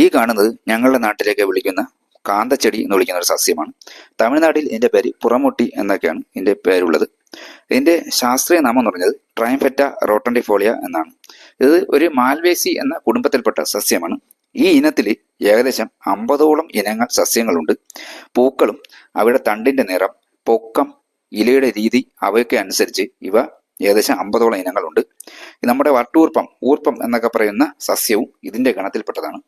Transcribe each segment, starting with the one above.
ഈ കാണുന്നത് ഞങ്ങളുടെ നാട്ടിലേക്ക് വിളിക്കുന്ന കാന്തച്ചെടി എന്ന് വിളിക്കുന്ന ഒരു സസ്യമാണ്. തമിഴ്നാട്ടിൽ ഇതിന്റെ പേര് പുറമുട്ടി എന്നൊക്കെയാണ് ഇതിന്റെ പേരുള്ളത്. ഇതിന്റെ ശാസ്ത്രീയ നാമം എന്ന് പറഞ്ഞത് ട്രൈംഫെറ്റ റോട്ടണ്ടിഫോളിയ എന്നാണ്. ഇത് ഒരു മാൽവേസി എന്ന കുടുംബത്തിൽപ്പെട്ട സസ്യമാണ്. ഈ ഇനത്തിൽ ഏകദേശം അമ്പതോളം ഇനങ്ങൾ സസ്യങ്ങളുണ്ട്. പൂക്കളും അവയുടെ തണ്ടിന്റെ നിറം പൊക്കം ഇലയുടെ രീതി അവയൊക്കെ അനുസരിച്ച് ഇവ ഏകദേശം അമ്പതോളം ഇനങ്ങളുണ്ട്. നമ്മുടെ വട്ടൂർപ്പം ഊർപ്പം എന്നൊക്കെ പറയുന്ന സസ്യവും ഇതിന്റെ ഗണത്തിൽപ്പെട്ടതാണ്.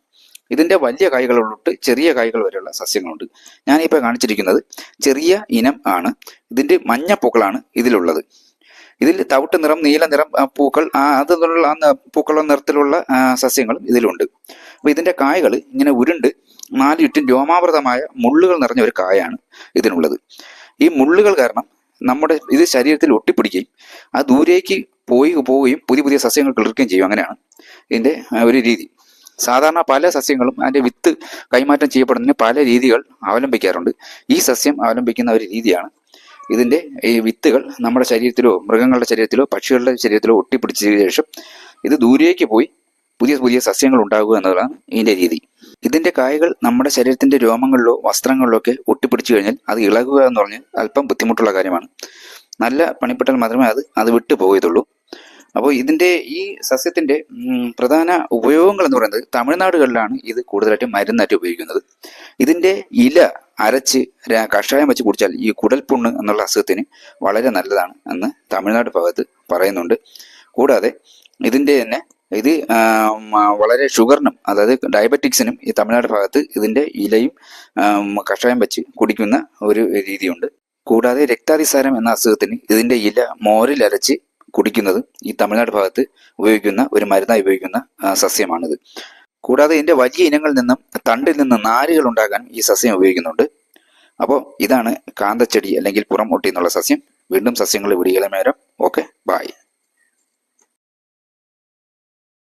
ഇതിന്റെ വലിയ കായ്കളുള്ളൊട്ട് ചെറിയ കായ്കൾ വരെയുള്ള സസ്യങ്ങളുണ്ട്. ഞാനിപ്പോൾ കാണിച്ചിരിക്കുന്നത് ചെറിയ ഇനം ആണ്. ഇതിന്റെ മഞ്ഞ പൂക്കളാണ് ഇതിലുള്ളത്. ഇതിൽ തവിട്ട് നിറം നീല നിറം പൂക്കൾ ആ അതിലുള്ള ആ പൂക്കളുടെ നിറത്തിലുള്ള സസ്യങ്ങളും ഇതിലുണ്ട്. അപ്പോൾ ഇതിന്റെ കായകൾ ഇങ്ങനെ ഉരുണ്ട് നാല് ചുറ്റും രോമാവൃതമായ മുള്ളുകൾ നിറഞ്ഞ ഒരു കായാണ് ഇതിനുള്ളത്. ഈ മുള്ളുകൾ കാരണം നമ്മുടെ ഇത് ശരീരത്തിൽ ഒട്ടിപ്പിടിക്കുകയും ആ ദൂരേക്ക് പോയി പോവുകയും പുതിയ പുതിയ സസ്യങ്ങൾ കിളിർക്കുകയും ചെയ്യും. അങ്ങനെയാണ് ഇതിന്റെ ഒരു രീതി. സാധാരണ പല സസ്യങ്ങളും അതിന്റെ വിത്ത് കൈമാറ്റം ചെയ്യപ്പെടുന്നതിന് പല രീതികൾ അവലംബിക്കാറുണ്ട്. ഈ സസ്യം അവലംബിക്കുന്ന ഒരു രീതിയാണ്. ഇതിന്റെ ഈ വിത്തുകൾ നമ്മുടെ ശരീരത്തിലോ മൃഗങ്ങളുടെ ശരീരത്തിലോ പക്ഷികളുടെ ശരീരത്തിലോ ഒട്ടിപ്പിടിച്ചതിനു ശേഷം ഇത് ദൂരേക്ക് പോയി പുതിയ പുതിയ സസ്യങ്ങൾ ഉണ്ടാകുക എന്നതാണ് ഇതിന്റെ രീതി. ഇതിന്റെ കായകൾ നമ്മുടെ ശരീരത്തിന്റെ രോമങ്ങളിലോ വസ്ത്രങ്ങളിലോ ഒക്കെ ഒട്ടിപ്പിടിച്ചു കഴിഞ്ഞാൽ അത് ഇളകുക എന്ന് പറഞ്ഞാൽ അല്പം ബുദ്ധിമുട്ടുള്ള കാര്യമാണ്. നല്ല പണിപ്പെട്ടാൽ മാത്രമേ അത് അത് വിട്ടു പോകത്തുള്ളൂ. അപ്പോൾ ഇതിന്റെ ഈ സസ്യത്തിന്റെ പ്രധാന ഉപയോഗങ്ങൾ എന്ന് പറയുന്നത് തമിഴ്നാടുകളിലാണ് ഇത് കൂടുതലായിട്ട് മരുന്നായിട്ട് ഉപയോഗിക്കുന്നത്. ഇതിന്റെ ഇല അരച്ച് കഷായം വെച്ച് കുടിച്ചാൽ ഈ കുടൽപുണ്ണ് എന്നുള്ള അസുഖത്തിന് വളരെ നല്ലതാണ് എന്ന് തമിഴ്നാട് ഭാഗത്ത് പറയുന്നുണ്ട്. കൂടാതെ ഇതിന്റെ തന്നെ ഇത് വളരെ ഷുഗറിനും അതായത് ഡയബറ്റിക്സിനും ഈ തമിഴ്നാട് ഭാഗത്ത് ഇതിന്റെ ഇലയും കഷായം വെച്ച് കുടിക്കുന്ന ഒരു രീതിയുണ്ട്. കൂടാതെ രക്താതിസാരം എന്ന അസുഖത്തിന് ഇതിന്റെ ഇല മോരിൽ അരച്ച് കുടിക്കുന്നത് ഈ തമിഴ്നാട് ഭാഗത്ത് ഉപയോഗിക്കുന്ന ഒരു മരുന്നായി ഉപയോഗിക്കുന്ന സസ്യമാണിത്. കൂടാതെ ഇതിന്റെ വലിയ ഇനങ്ങളിൽ നിന്നും തണ്ടിൽ നിന്ന് നാരുകൾ ഉണ്ടാക്കാൻ ഈ സസ്യം ഉപയോഗിക്കുന്നുണ്ട്. അപ്പോൾ ഇതാണ് കാന്തച്ചെടി അല്ലെങ്കിൽ പുറം ഒട്ടി എന്നുള്ള സസ്യം. വീണ്ടും സസ്യങ്ങൾ വിടികളെ മേരം ഓക്കെ.